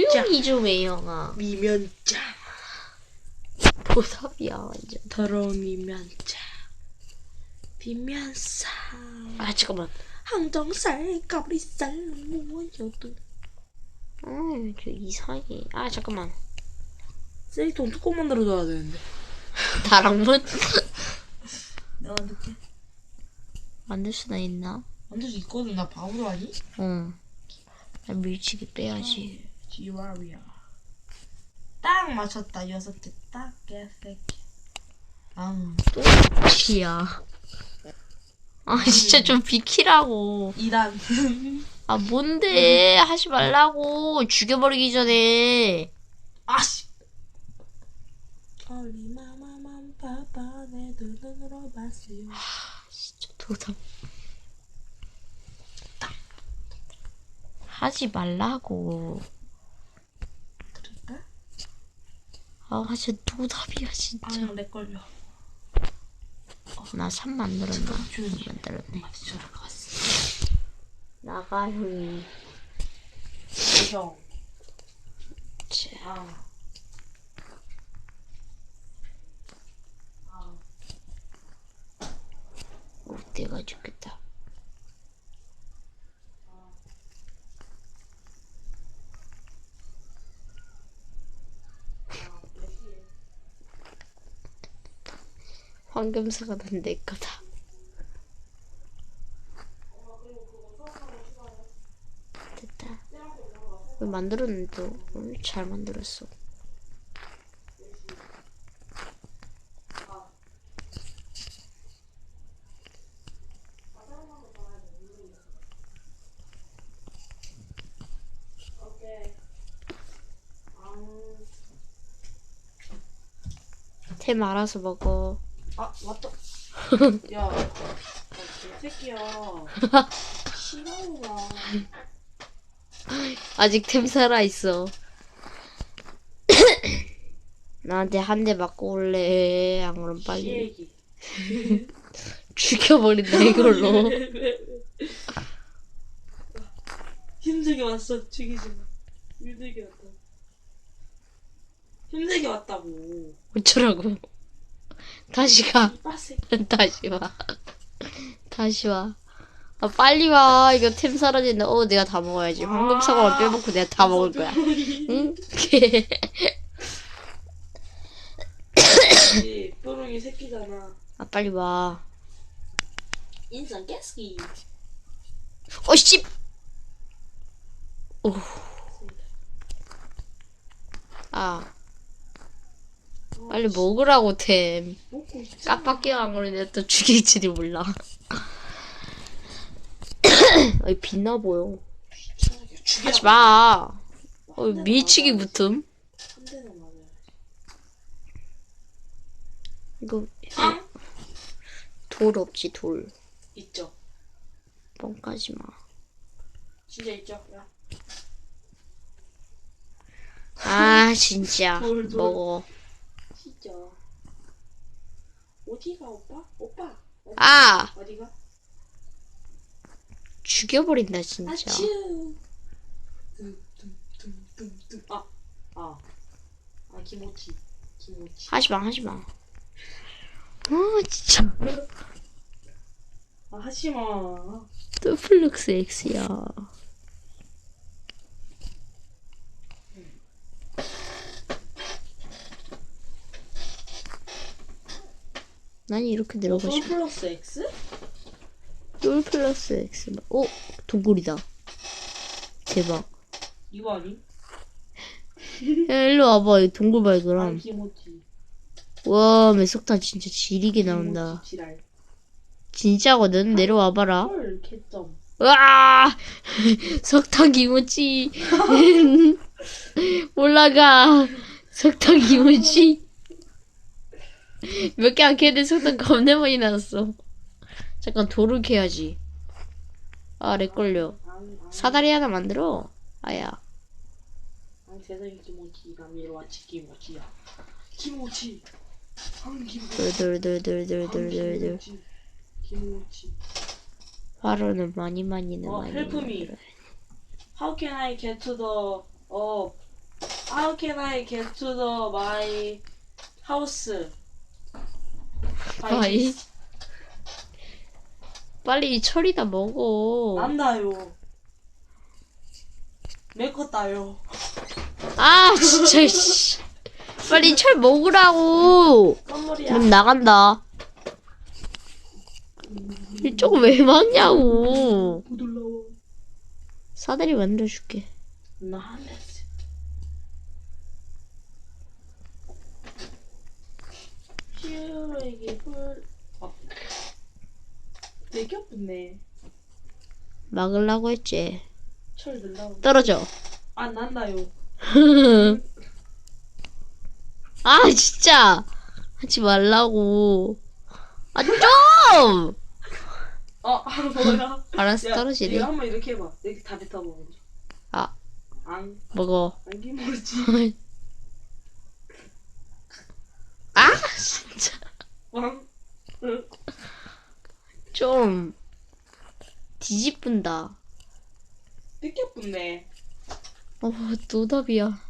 조용히 좀 해, 형아. 미면짜 보답이야, 완전. 더러운 미면짜 비면사 아, 잠깐만. 항정살 까브리살 무엇여도 아, 저 이상해. 아, 잠깐만. 쓰레기통 뚜껑 만들어줘야 되는데 나랑 문 내가 만들게 만들 수나 있나? 만들 수 있거든 나 바보도 아니? 응. 나 밀치기 빼야지. 지와리야 딱 맞췄다 여섯 개딱 개새끼 아 비야. 아, 진짜 좀 비키라고. 이란 아, 뭔데? 하지 말라고. 죽여버리기 전에. 아씨 얼리마마만 봐봐 내 두 눈으로 봤어요 진짜 도담. 하지 말라고. 그럴까? 아, 진짜 도답이야, 진짜. 아내 걸려 나3 만들었나? 조용히 해. 만들었네. 왔어 나가, 형이. 형 자, 아. 아. 오, 내가 죽겠다. 황금사가 난 내 거다. 됐다. 왜 만들었는데 또 어, 잘 만들었어. 템 알아서 먹어. 아 맞다. 야, 아, 개새끼야. 싫어라. 아직 템 살아 있어. 나한테 한 대 맞고 올래. 안 그럼 빨리 얘기. 죽여버린다 이걸로. 힘들게 왔어. 죽이지 마. 힘들게 왔다. 힘들게 왔다고. 어쩌라고? 다시 가. 다시 와. 다시 와. 아 빨리 와. 이거 템 사라진다. 어 내가 다 먹어야지. 황금 사과만 빼먹고 내가 다 먹을 거야. 응? 이 뽀롱이 새끼잖아. 아 빨리 와. 인상 깨스기. 어 씨. 오. 아 빨리 먹으라고 템. 깜빡이야 안 내가 또 죽일지도 몰라. 어이 빛나 보여. 하지 마. 어 밀치기 붙음. 이거 아? 돌 없지 돌. 있죠. 뻥까지 마. 진짜 있죠. 야. 아 진짜 돌, 돌. 먹어. 진짜. 어디가 오빠? 오빠. 어디- 아 어디가? 죽여버린다 진짜. 아츄. 아, 아, 아 김오치, 김오치. 하지 마 하지 마. 아 진짜 아 하지 마. 또 플럭스 X야. 난 이렇게 내려가고 솔 싶어. 플러스 X? 롤 플러스 X. 오 동굴이다. 대박. 이거 아니? 야 일로 와봐. 이 동굴 아 발견함. 김오치. 와 매석탄 진짜 지리게 나온다. 지랄. 진짜거든. 내려와봐라. 헐 개점. 으아! 석탄 기모치. 올라가. 석탄 기모치. 몇 개 안 캐는데 석탄 겁나 많이 나왔어. 잠깐 도를 캐야지. 아, 렉 걸려. 사다리 하나 만들어. 아야. 안 세상에 김오치가 미로와 치 김오치야. 김오치. 한 김오치. 돌돌돌돌돌돌돌돌. 김오치. 화로는 많이 많이는 어, 많이 헬프미. How can I get to the 어 How can I get to the my house? 아이. 빨리 이 철이다 먹어. 난다요. 메꿨다요. 아, 진짜, 씨. 빨리 철 먹으라고. 선물이야. 그럼 나간다. 이쪽은 왜 막냐고. 사다리 만들어줄게. 나안 됐어. 휴에게 불. 어. 되게 예쁘네. 막으려고 했지. 철 들라고. 떨어져. 안 난다요. 아, 진짜. 하지 말라고. 아, 좀! 어, 하루 뭐야? 알았어, 야, 떨어지네. 이거 한번 이렇게 해봐. 이렇게 다 뱉어봐. 먼저. 아. 안, 먹어. 안기 모르지. 아, 진짜. 좀. 뒤집은다. 예쁘네. 어, 노답이야.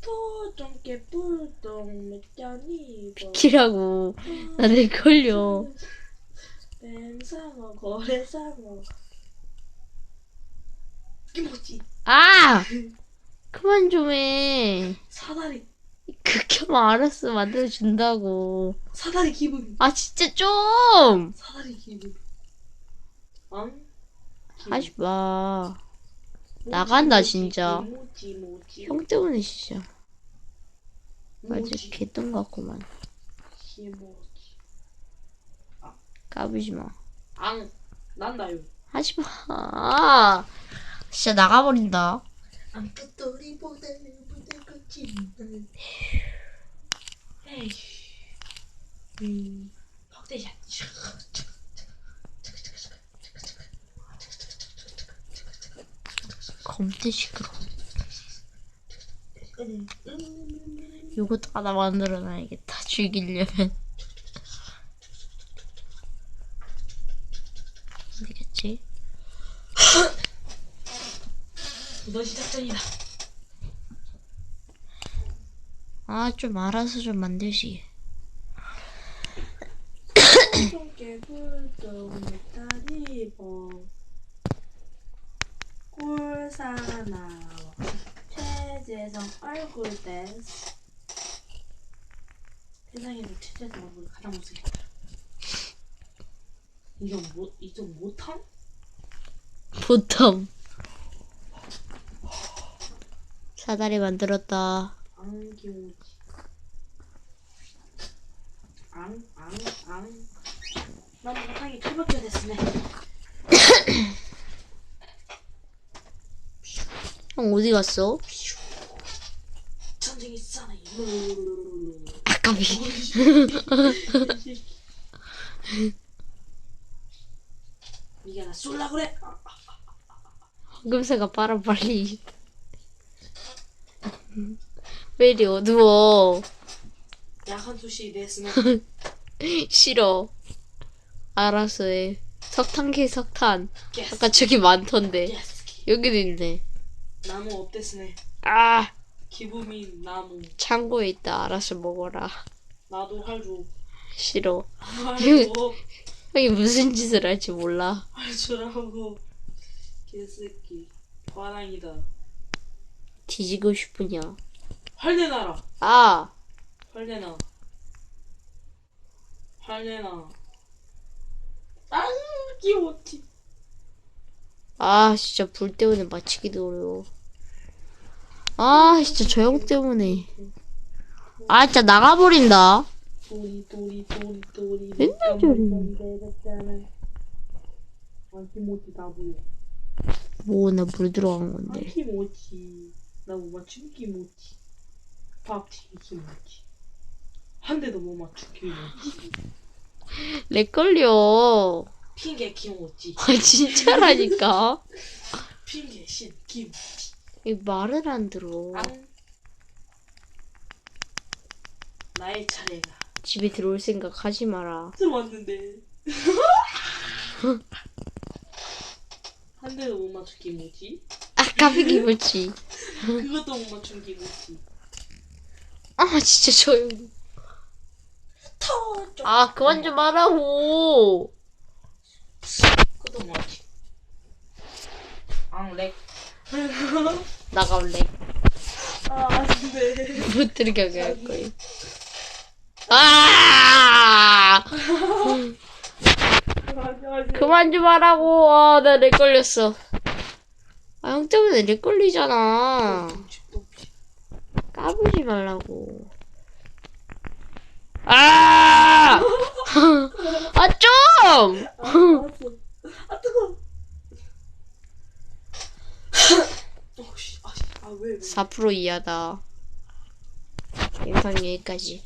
토종깨 불똥 맥자니 키라고. 나 내 걸려. 뱀상어 거래상어 이게 뭐지? 아! 그만 좀 해. 사다리 극혐 알았어. 만들어 준다고. 사다리 기분 아, 진짜 좀! 사다리 기분 앙? 기분. 하지 마. 나간다, 진짜. 형 때문에 진짜. 맞아, 모지 개똥 같구만. 까부지 마. 앙 난다요 하지 마. 진짜 나가버린다. 암컷돌이보다 부들것지 에이 음 퍽대샷 겁대 시끄러. 요것도 하나 만들어놔야겠다. 죽이려면. 안 되겠지? 무더시 작전이다 아, 좀 알아서 좀 메타리버 꿀사나와 최재성 얼굴 댄스 세상에서 최재성 얼굴 가장 못생겼다 이건 뭐, 이건 못함? 보통. 사다리 만들었다. 난 초밖에 됐으네 형 어디 갔어? 전쟁이 있잖아 아까비. 니가 나 쏠라 그래? 아, 황금새가 빨아 빨리. 왜 이리 어두워? 약한 투시 됐으네 싫어. 알아서 해. 석탄 캐 석탄. 게스 아까 저기 많던데. 게스 여기도 있네. 나무 없댔으네 아, 기부민 나무 창고에 있다. 알아서 먹어라. 나도 할줘 싫어. 할줘 형이 무슨 짓을 할지 몰라. 할주라고 개새끼 화랑이다 뒤지고 싶으냐. 활내놔라 아, 활내놔 활내놔 아 귀여웠지 아, 진짜 불 때문에 맞히기도 어려워. 아, 진짜 저 형 때문에. 아, 진짜 나가버린다. 맨날 저래. 안티모치 다 보여 뭐, 나 물 들어간 건데. 안티모치 나못 맞춘 기모치 밥튀기 기모치 한 대도 못 맞춘 기모치 렉 걸려. 핑계 기모치 아, 진짜라니까. 핑계 신 기모치 이 말을 안 들어. 안 나의 차례가 집에 들어올 생각 하지 마라. 들어왔는데 한 대도 못 맞춘 기모치 아, 카페 기모치. 그것도 못 맞춘 기모치. 아 진짜 조용히. 터. 아 그만 좀 하라고. 그것도 못 맞지. 앙렉 나가올래. 아 안돼. 못 들게 할 거야. 아! 그만 좀 하라고. 아, 나렉 걸렸어. 아, 형 때문에 렉 걸리잖아. 까불지 말라고. 아! 아, 좀! 아 뜨거. 어씨 아 씨 아 왜 왜? 4% 이하다. 영상 여기까지.